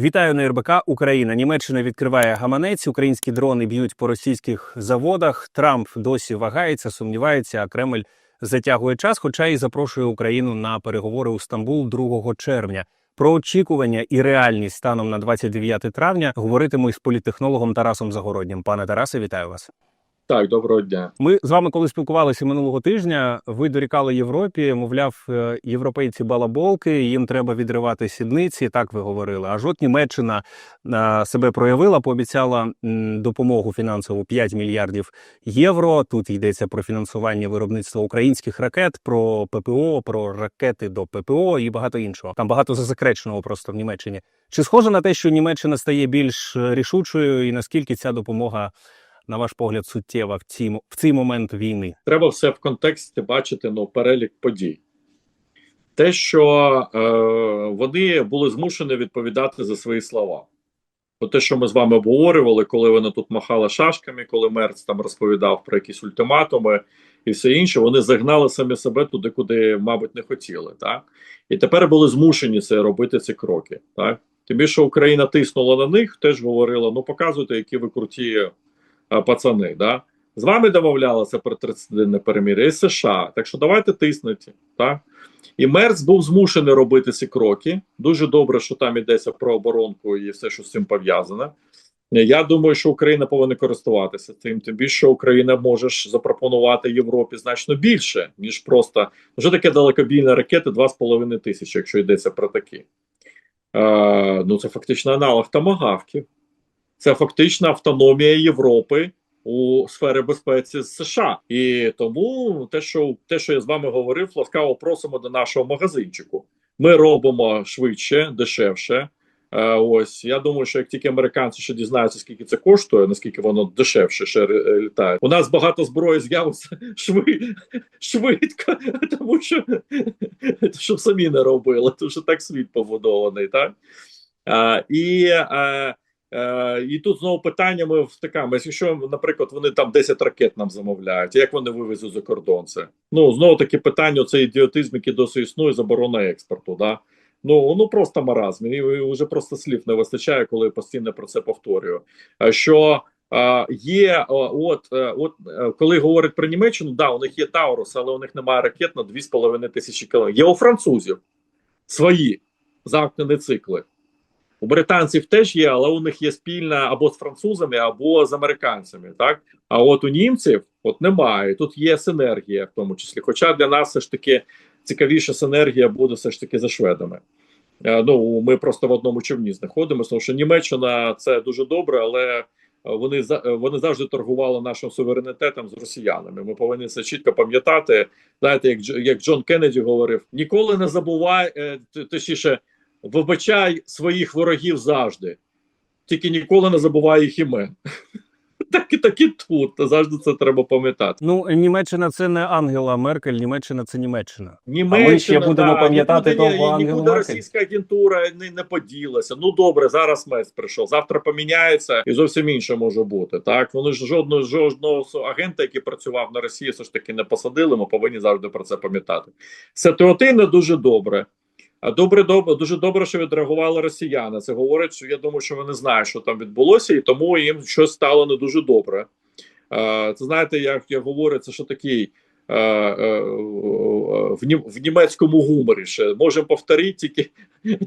Вітаю на РБК Україна. Німеччина відкриває гаманець. Українські дрони б'ють по російських заводах. Трамп досі вагається, сумнівається. А Кремль затягує час, хоча і запрошує Україну на переговори у Стамбул 2 червня. Про очікування і реальність станом на 29 травня говоритиму із політтехнологом Тарасом Загороднім. Пане Тарасе, вітаю вас. Так, доброго дня. Ми з вами, коли спілкувалися минулого тижня, ви дорікали Європі, мовляв, е, європейці балаболки, їм треба відривати сідниці. Так ви говорили. Аж от Німеччина е, себе проявила, пообіцяла допомогу фінансову 5 мільярдів євро. Тут йдеться про фінансування виробництва українських ракет, про ППО, про ракети до ППО і багато іншого. Там багато засекреченого просто в Німеччині. Чи схоже на те, що Німеччина стає більш е, рішучою, і наскільки ця допомога? На ваш погляд, суттєва в цій, в цей момент війни? Треба все в контексті бачити ну, перелік подій. Те, що е, вони були змушені відповідати за свої слова. Про те, що ми з вами обговорювали, коли вони тут махали шашками, коли Мерц там розповідав про якісь ультиматуми і все інше, вони загнали самі себе туди, куди, мабуть, не хотіли. Так? І тепер були змушені це робити ці кроки. Тим більше Україна тиснула на них, теж говорила: ну показуйте, які ви круті пацани. Да? З вами домовлялися про 30-денне перемир'я і США. Так що давайте тиснути. Так? І Мерц був змушений робити ці кроки. Дуже добре, що там йдеться про оборонку і все, що з цим пов'язане. Я думаю, що Україна повинна користуватися цим. Тим більше Україна може запропонувати Європі значно більше, ніж просто вже таке далекобійні ракети 2,5 тисячі, якщо йдеться про такі. Е, ну це фактично аналог томагавків. Це фактично автономія Європи у сфері безпеці з США. І тому те, що те, що я з вами говорив, ласкаво просимо до нашого магазинчику. Ми робимо швидше, дешевше. Е, ось я думаю, що як тільки американці ще дізнаються, скільки це коштує, наскільки воно дешевше ще е, літає. У нас багато зброї з'явиться шви, швидко, тому що щоб самі не робили, тому що так світ побудований, так а, і. А, Е, і тут знову питання ми втикаємо. Якщо, наприклад, вони там 10 ракет нам замовляють, як вони вивезуть за кордон це? Ну знову таки питання: це ідіотизм, який досі існує, заборона експорту. Да? Ну ну просто маразм. І вже просто слів не вистачає, коли я постійно про це повторюю. Е, що е, є, от от коли говорять про Німеччину, да, у них є Таурус, але у них немає ракет на 2,5 тисячі кілометрів. Є у французів свої замкнені цикли. У британців теж є, але у них є спільна або з французами, або з американцями. Так а от у німців от немає. Тут є синергія, в тому числі. Хоча для нас все ж таки цікавіша синергія буде все ж таки за шведами. Е, ну ми просто в одному човні знаходимося, тому що Німеччина це дуже добре, але вони вони завжди торгували нашим суверенітетом з росіянами. Ми повинні це чітко пам'ятати. Знаєте, як як Джон Кеннеді говорив: ніколи не забувай, е, точніше вибачай своїх ворогів завжди, тільки ніколи не забувай їх імен. Так і так і тут завжди це треба пам'ятати. Ну Німеччина це не Ангела Меркель, Німеччина це Німеччина. Німеччина, а ми ще будемо да, пам'ятати того Ангелу нікуди російська агентура не, не поділася. Ну добре, зараз Мес прийшов. Завтра поміняється і зовсім інше може бути. Так вони ж жодного жодного агента, який працював на Росії, все ж таки не посадили. Ми повинні завжди про це пам'ятати. Ситуативно дуже добре. Добре, добре, дуже добре, що відреагували росіяни. Це говорить, що я думаю, що вони знають, що там відбулося, і тому їм щось стало не дуже добре. Це знаєте, як я говорю, це що такий в німецькому гуморі ще можемо повторити, тільки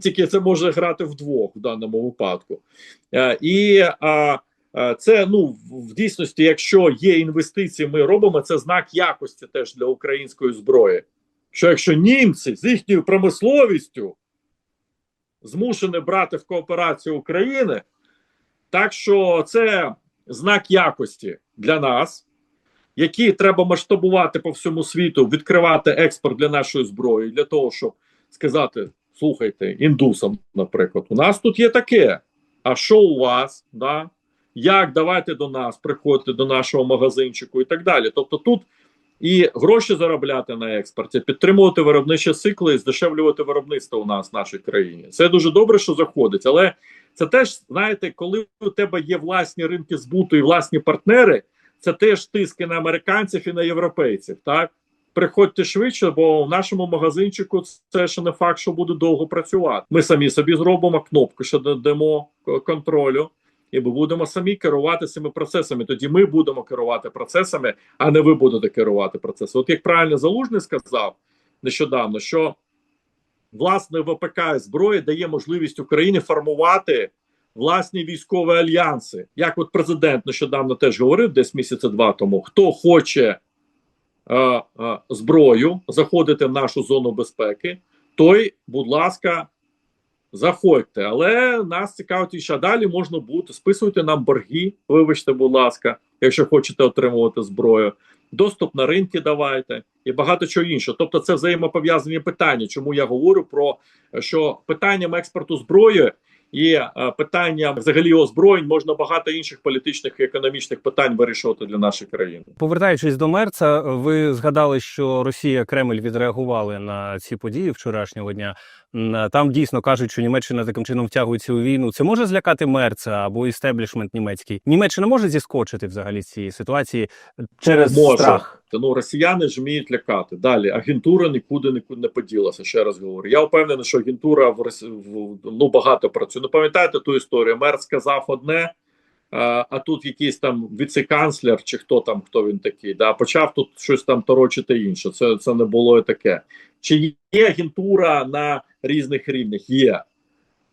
тільки це може грати вдвох в даному випадку. І це ну в дійсності, якщо є інвестиції, ми робимо це знак якості теж для української зброї що якщо німці з їхньою промисловістю змушені брати в кооперацію України, так що це знак якості для нас, який треба масштабувати по всьому світу, відкривати експорт для нашої зброї, для того, щоб сказати: слухайте, індусам, наприклад, у нас тут є таке. А що у вас? Да? Як давайте до нас, приходьте до нашого магазинчику і так далі. Тобто тут і гроші заробляти на експорті, підтримувати виробничі цикли і здешевлювати виробництво у нас в нашій країні. Це дуже добре, що заходить, але це теж знаєте, коли у тебе є власні ринки збуту і власні партнери, це теж тиски на американців і на європейців. Так приходьте швидше, бо в нашому магазинчику це ще не факт, що буде довго працювати. Ми самі собі зробимо кнопку, що дамо контролю, і ми будемо самі керувати цими процесами. Тоді ми будемо керувати процесами, а не ви будете керувати процесами. От як правильно залужний сказав нещодавно, що власне ВПК і зброя дає можливість Україні формувати власні військові альянси. Як от президент нещодавно теж говорив, десь місяця два тому, хто хоче е, е, зброю заходити в нашу зону безпеки, той, будь ласка, заходьте. Але нас цікавить, що далі можна бути. Списуйте нам борги, вибачте, будь ласка, якщо хочете отримувати зброю. Доступ на ринки давайте і багато чого іншого. Тобто, це взаємопов'язані питання. Чому я говорю про що питанням експорту зброї і е, питанням взагалі озброєнь можна багато інших політичних і економічних питань вирішувати для нашої країни. Повертаючись до Мерца, ви згадали, що Росія Кремль відреагували на ці події вчорашнього дня. М, Там дійсно кажуть, що Німеччина таким чином втягується у війну. Це може злякати Мерца або істеблішмент німецький. Німеччина може зіскочити взагалі з цієї ситуації через Може. страх. Ну росіяни ж вміють лякати. Далі агентура нікуди нікуди не поділася. Ще раз говорю. Я впевнений, що агентура в, в ну багато працює. Ну пам'ятаєте ту історію? Мер сказав одне. А, тут якийсь там віце-канцлер, чи хто там, хто він такий, да, почав тут щось там торочити інше. Це, це не було і таке. Чи є агентура на різних рівнях? Є.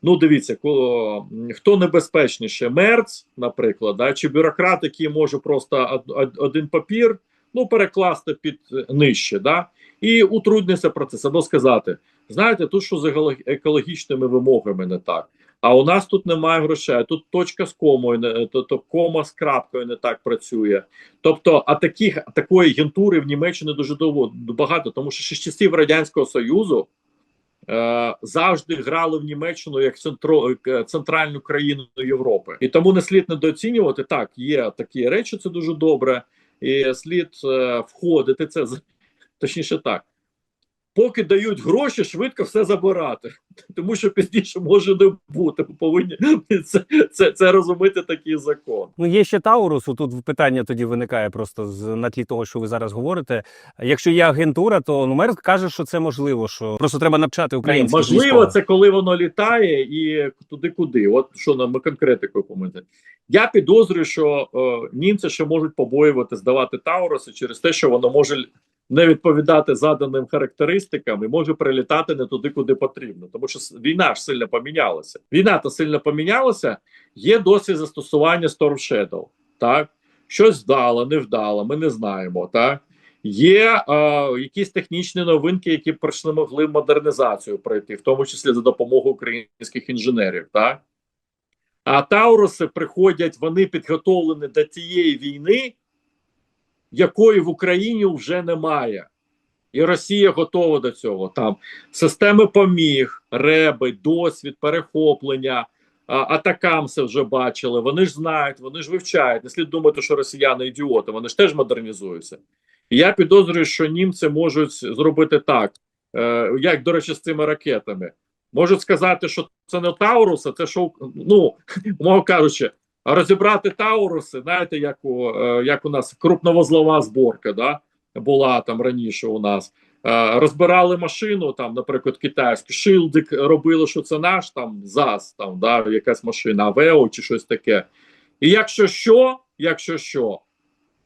Ну, дивіться, ко- хто небезпечніше, мерц, наприклад, да, чи бюрократ, який може просто од- од- один папір ну, перекласти під е, нижче, да, і утрудниться процес, або сказати: знаєте, тут що з еколог- екологічними вимогами не так. А у нас тут немає грошей, тут точка з комою, не- тобто кома з крапкою не так працює. Тобто, а таких такої агентури в Німеччині дуже довго багато, тому що ще з часів Радянського Союзу е, завжди грали в Німеччину як центро, е, центральну країну Європи. І тому не слід недооцінювати. Так, є такі речі, це дуже добре, і слід е, входити. Це точніше так. Поки дають гроші, швидко все забирати, тому що пізніше може не бути. Ми повинні це, це, це розуміти такий закон. Ну, є ще Таурус. Тут питання тоді виникає просто з на тлі того, що ви зараз говорите. Якщо є агентура, то ну, мер каже, що це можливо, що просто треба навчати Ні, можливо, військових. це коли воно літає і туди куди. От що нам ми конкретикою помити. Я підозрюю, що е, німці ще можуть побоювати здавати Тауруси через те, що воно може не відповідати заданим характеристикам і може прилітати не туди, куди потрібно. Тому що війна ж сильно помінялася. Війна то сильно помінялася. Є досвід застосування Storm Shadow. Так, щось вдало, не вдало, ми не знаємо. Так. Є е, якісь технічні новинки, які пройшли могли модернізацію пройти, в тому числі за допомогою українських інженерів. Так? А Тауруси приходять, вони підготовлені до тієї війни, якої в Україні вже немає. І Росія готова до цього. Там системи поміг, реби, досвід, перехоплення, а, атакамси вже бачили. Вони ж знають, вони ж вивчають. Не слід думати, що росіяни ідіоти, вони ж теж модернізуються. І я підозрюю, що німці можуть зробити так, е, як, до речі, з цими ракетами. Можуть сказати, що це не Тауруси, це що, ну, умовно кажучи, розібрати Тауруси, знаєте, як у, е, як у нас крупновозлова зборка, да, була там раніше у нас. Е, розбирали машину, там, наприклад, китайську, шилдик робили, що це наш там ЗАЗ, там, да, якась машина, Авео чи щось таке. І якщо що, якщо що,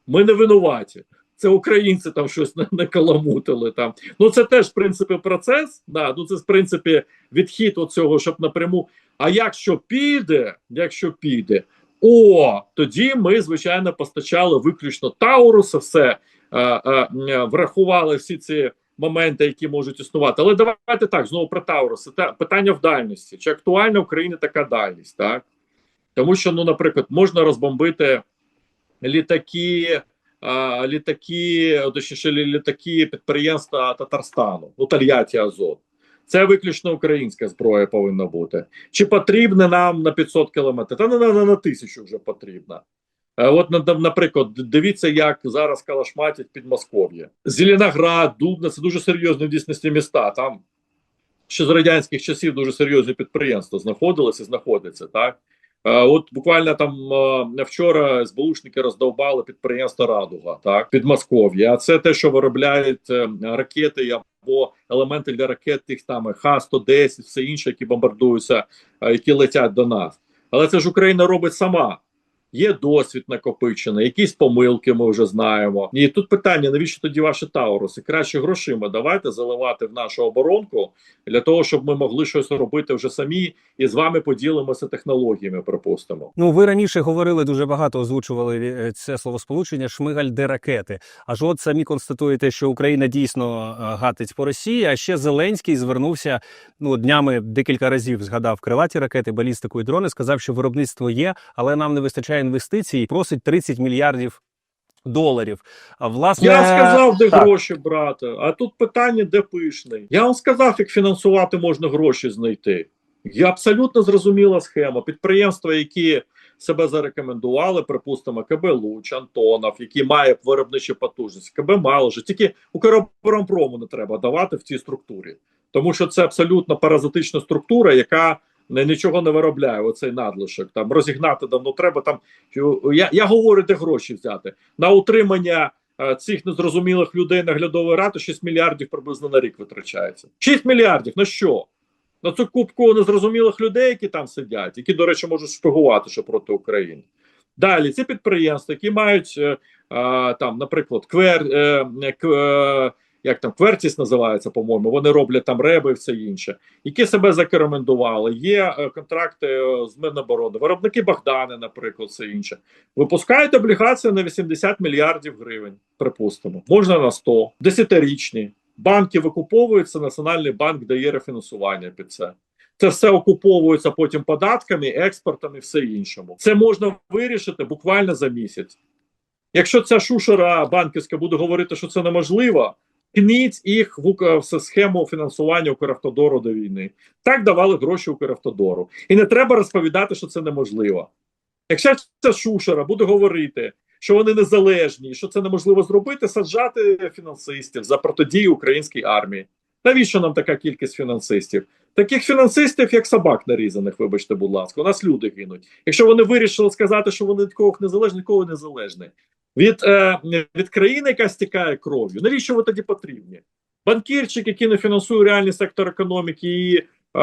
ми не винуваті. Це українці там щось не, каламутили там. Ну це теж в принципі процес. Да, ну це в принципі відхід від цього, щоб напряму. А якщо піде, якщо піде, о, тоді ми звичайно постачали виключно Тауруса, все е, е, е, врахували всі ці моменти, які можуть існувати. Але давайте так знову про Тауруси. Та питання в дальності. Чи актуальна в Україні така дальність? Так тому що, ну, наприклад, можна розбомбити літаки. а, Літаки, точніше, лі- літаки підприємства Татарстану, ну Тольятті Азот. Це виключно українська зброя повинна бути. Чи потрібна нам на 500 кілометрів? Та на, на, на тисячу вже потрібна. Е, От, на- наприклад, дивіться, як зараз калашматять Підмосков'я. Зеленоград, Дубна це дуже серйозні дійсності міста. Там ще з радянських часів дуже серйозні підприємства знаходилися і знаходяться. Так? Е, От буквально там е, вчора СБУшники роздовбали підприємство Радуга, так Підмосков'я. А це те, що виробляють ракети або елементи для ракет, тих там Х-110, все інше, які бомбардуються, е, які летять до нас. Але це ж Україна робить сама. Є досвід накопичений, якісь помилки ми вже знаємо. І тут питання: навіщо тоді ваші Тауруси? Краще грошима давайте заливати в нашу оборонку для того, щоб ми могли щось робити вже самі і з вами поділимося технологіями. Припустимо. Ну, ви раніше говорили дуже багато, озвучували е, це словосполучення Шмигаль де ракети. Аж от самі констатуєте, що Україна дійсно е, гатить по Росії. А ще Зеленський звернувся ну днями декілька разів. Згадав крилаті ракети, балістику і дрони. Сказав, що виробництво є, але нам не вистачає інвестицій. Просить 30 мільярдів доларів. А власне Я сказав, де так. гроші брати. А тут питання, де пишний. Я вам сказав, як фінансувати можна гроші знайти. Є абсолютно зрозуміла схема. Підприємства, які себе зарекомендували, припустимо, КБ Луч, Антонов, які має виробничі потужності, КБ Малжи. Тільки Укроборонпрому не треба давати в цій структурі, тому що це абсолютно паразитична структура, яка не- нічого не виробляє. Оцей надлишок там розігнати давно треба. Там я, я говорю, де гроші взяти на утримання е, цих незрозумілих людей наглядової ради 6 мільярдів приблизно на рік витрачається. 6 мільярдів на що? На цю кубку незрозумілих людей, які там сидять, які, до речі, можуть шпигувати ще проти України. Далі ці підприємства, які мають е, е, там, наприклад, квер, е, е, як там Квертіс називається, по-моєму, вони роблять там реби і все інше, які себе закеремендували. Є е, контракти е, з Міноборони, виробники Богдани, наприклад, все інше. Випускають облігації на 80 мільярдів гривень, припустимо, можна на 100, десятирічні. Банки викуповуються, Національний банк дає рефінансування під це. Це все окуповується потім податками, експортом і все іншому. Це можна вирішити буквально за місяць. Якщо ця шушера банківська буде говорити, що це неможливо, кніть їх в схему фінансування Укравтодору до війни. Так давали гроші Укравтодору. І не треба розповідати, що це неможливо. Якщо ця шушера буде говорити, що вони незалежні, що це неможливо зробити, саджати фінансистів за протидію українській армії. Навіщо нам така кількість фінансистів? Таких фінансистів, як собак нарізаних, вибачте, будь ласка, у нас люди гинуть. Якщо вони вирішили сказати, що вони від кого незалежні, від кого незалежні. Від, е, від країни, яка стікає кров'ю. Навіщо ви тоді потрібні? Банкірчик, який не фінансує реальний сектор економіки, і е,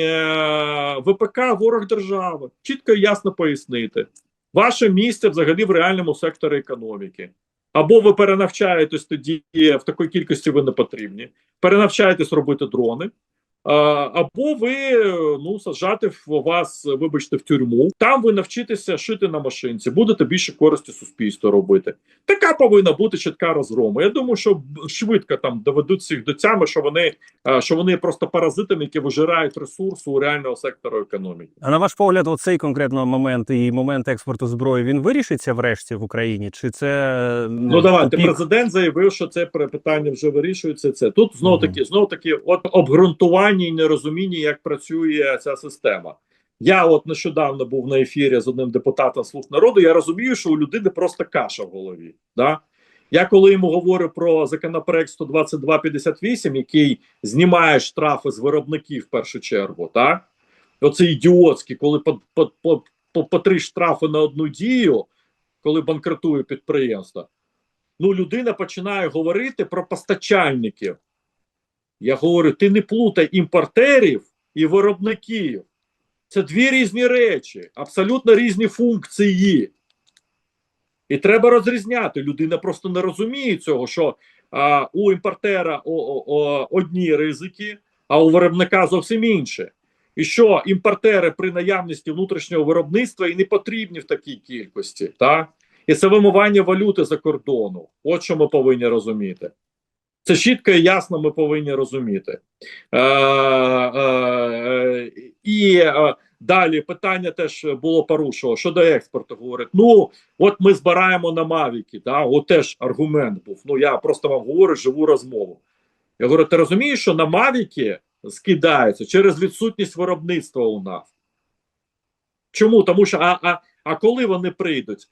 е, ВПК ворог держави. Чітко і ясно пояснити. Ваше місце взагалі в реальному секторі економіки. Або ви перенавчаєтесь тоді в такій кількості ви не потрібні, перенавчаєтесь робити дрони, або ви ну саджати в вас, вибачте, в тюрму. Там ви навчитеся шити на машинці, будете більше користі суспільству робити. Така повинна бути чітка розгрома. Я думаю, що швидко там доведуть всіх до тями, що вони що вони просто паразитами, які вижирають ресурсу у реального сектору економіки. А на ваш погляд, оцей конкретно момент і момент експорту зброї він вирішиться врешті в Україні? Чи це Ну давайте тупік? президент заявив, що це питання вже вирішується. Це тут знову Мгм. таки, знову таки, от обґрунтування і нерозуміння, як працює ця система. Я от нещодавно був на ефірі з одним депутатом слуг народу. Я розумію, що у людини просто каша в голові. Да? Я коли йому говорю про законопроект 12258, який знімає штрафи з виробників в першу чергу, так? Оце ідіотський, коли по, по, по, по, по три штрафи на одну дію, коли банкротує підприємство ну людина починає говорити про постачальників. Я говорю: ти не плутай імпортерів і виробників. Це дві різні речі, абсолютно різні функції. І треба розрізняти. Людина просто не розуміє цього, що а, у імпортера о, о, о, одні ризики, а у виробника зовсім інші. І що імпортери при наявності внутрішнього виробництва і не потрібні в такій кількості. Так? І це вимивання валюти за кордону. От що ми повинні розуміти. Це чітко і ясно ми повинні розуміти. Е, е, і е, далі питання теж було порушено щодо експорту. Говорять: ну, от ми збираємо на Мавіки. Да? От теж аргумент був. Ну, я просто вам говорю живу розмову. Я говорю: ти розумієш, що на Мавіки скидаються через відсутність виробництва у нас? Чому? Тому що а, а, а коли вони прийдуть?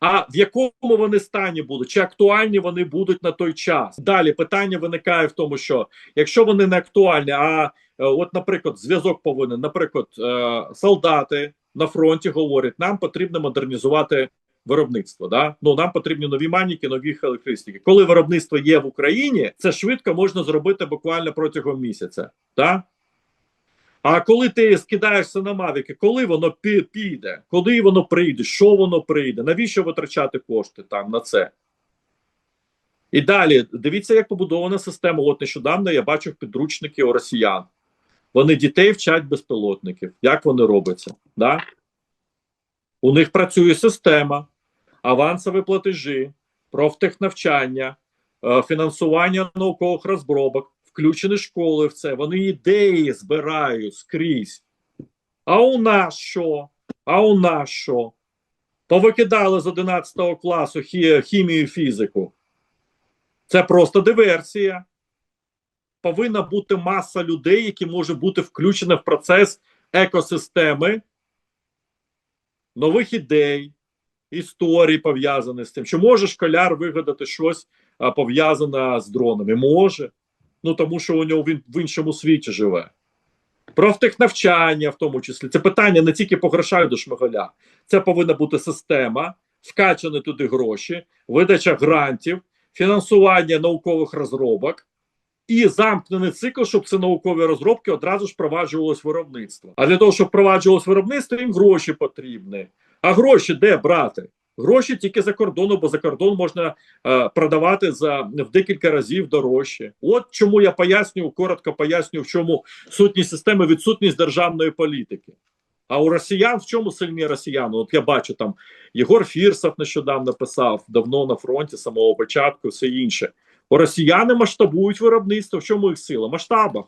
А в якому вони стані будуть? Чи актуальні вони будуть на той час? Далі питання виникає в тому, що якщо вони не актуальні, а е, от, наприклад, зв'язок повинен, наприклад, е, солдати на фронті говорять: нам потрібно модернізувати виробництво. Да? Ну нам потрібні нові маніки, нові характеристики. Коли виробництво є в Україні, це швидко можна зробити буквально протягом місяця. Да? А коли ти скидаєшся на мавіки, коли воно піде, коли воно прийде, що воно прийде, навіщо витрачати кошти там на це? І далі дивіться, як побудована система. От нещодавно я бачив підручники у росіян. Вони дітей вчать безпілотників. Як вони робляться? Да? У них працює система, авансові платежі, профтехнавчання, е, фінансування наукових розробок, включені школи в це. Вони ідеї збирають скрізь. А у нас що? А у нас що? Повикидали з 11 класу хі- хімію і фізику. Це просто диверсія. Повинна бути маса людей, які можуть бути включені в процес екосистеми нових ідей, історій пов'язаних з тим. Чи може школяр вигадати щось пов'язане з дронами? Може. Ну тому що у нього він в іншому світі живе. Профтехнавчання, в тому числі, це питання не тільки по грошах до шмигаля. Це повинна бути система, вкачані туди гроші, видача грантів, фінансування наукових розробок і замкнений цикл, щоб ці наукові розробки одразу ж впроваджувалось виробництво. А для того, щоб впроваджувалось виробництво, їм гроші потрібні. А гроші де брати? Гроші тільки за кордону, бо за кордон можна е, продавати за в декілька разів дорожче. От чому я пояснюю, коротко пояснюю, в чому сутність системи відсутність державної політики. А у росіян в чому сильні росіяни? От я бачу там Єгор Фірсов нещодавно писав давно на фронті самого початку, все інше. У росіяни масштабують виробництво. В чому їх сила? Масштабах.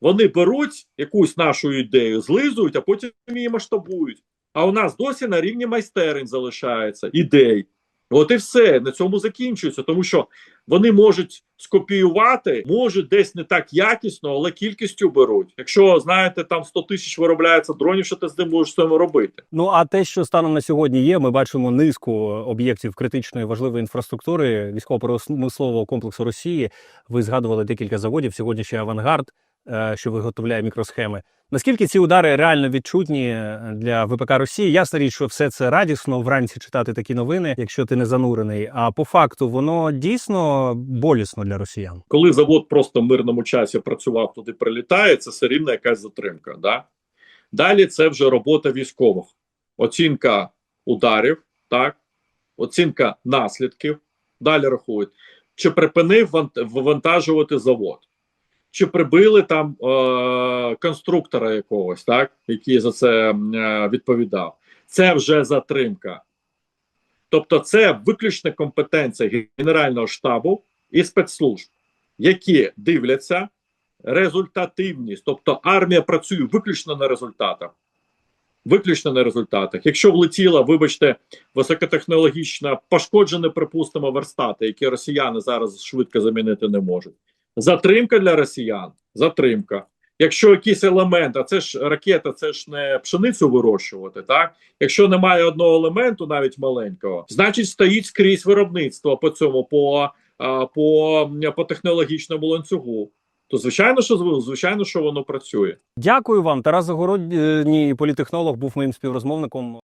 Вони беруть якусь нашу ідею, злизують, а потім її масштабують. А у нас досі на рівні майстерень залишається ідей. От і все на цьому закінчується, тому що вони можуть скопіювати, можуть десь не так якісно, але кількістю беруть. Якщо знаєте, там 100 тисяч виробляється дронів, що ти з ним будеш з цим робити? Ну а те, що станом на сьогодні є, ми бачимо низку об'єктів критичної важливої інфраструктури військово-промислового комплексу Росії. Ви згадували декілька заводів. Сьогодні ще авангард, що виготовляє мікросхеми. Наскільки ці удари реально відчутні е, для ВПК Росії? Ясна річ, що все це радісно вранці читати такі новини, якщо ти не занурений. А по факту воно дійсно болісно для росіян. Коли завод просто в мирному часі працював, туди прилітає, це все рівно якась затримка. Да? Далі це вже робота військових, оцінка ударів, так, оцінка наслідків. Далі рахують, чи припинив вант- вивантажувати завод, чи прибили там е- конструктора якогось, так, який за це е, відповідав. Це вже затримка. Тобто, це виключна компетенція Генерального штабу і спецслужб, які дивляться результативність. Тобто армія працює виключно на результатах. Виключно на результатах. Якщо влетіла, вибачте, високотехнологічна, пошкоджені, припустимо, верстати, які росіяни зараз швидко замінити не можуть. Затримка для росіян. Затримка. Якщо якийсь елемент, а це ж ракета, це ж не пшеницю вирощувати, так? Якщо немає одного елементу, навіть маленького, значить стоїть скрізь виробництво по цьому, по, по, по технологічному ланцюгу. То звичайно, що звичайно, що воно працює. Дякую вам. Тарас Загородній політехнолог був моїм співрозмовником.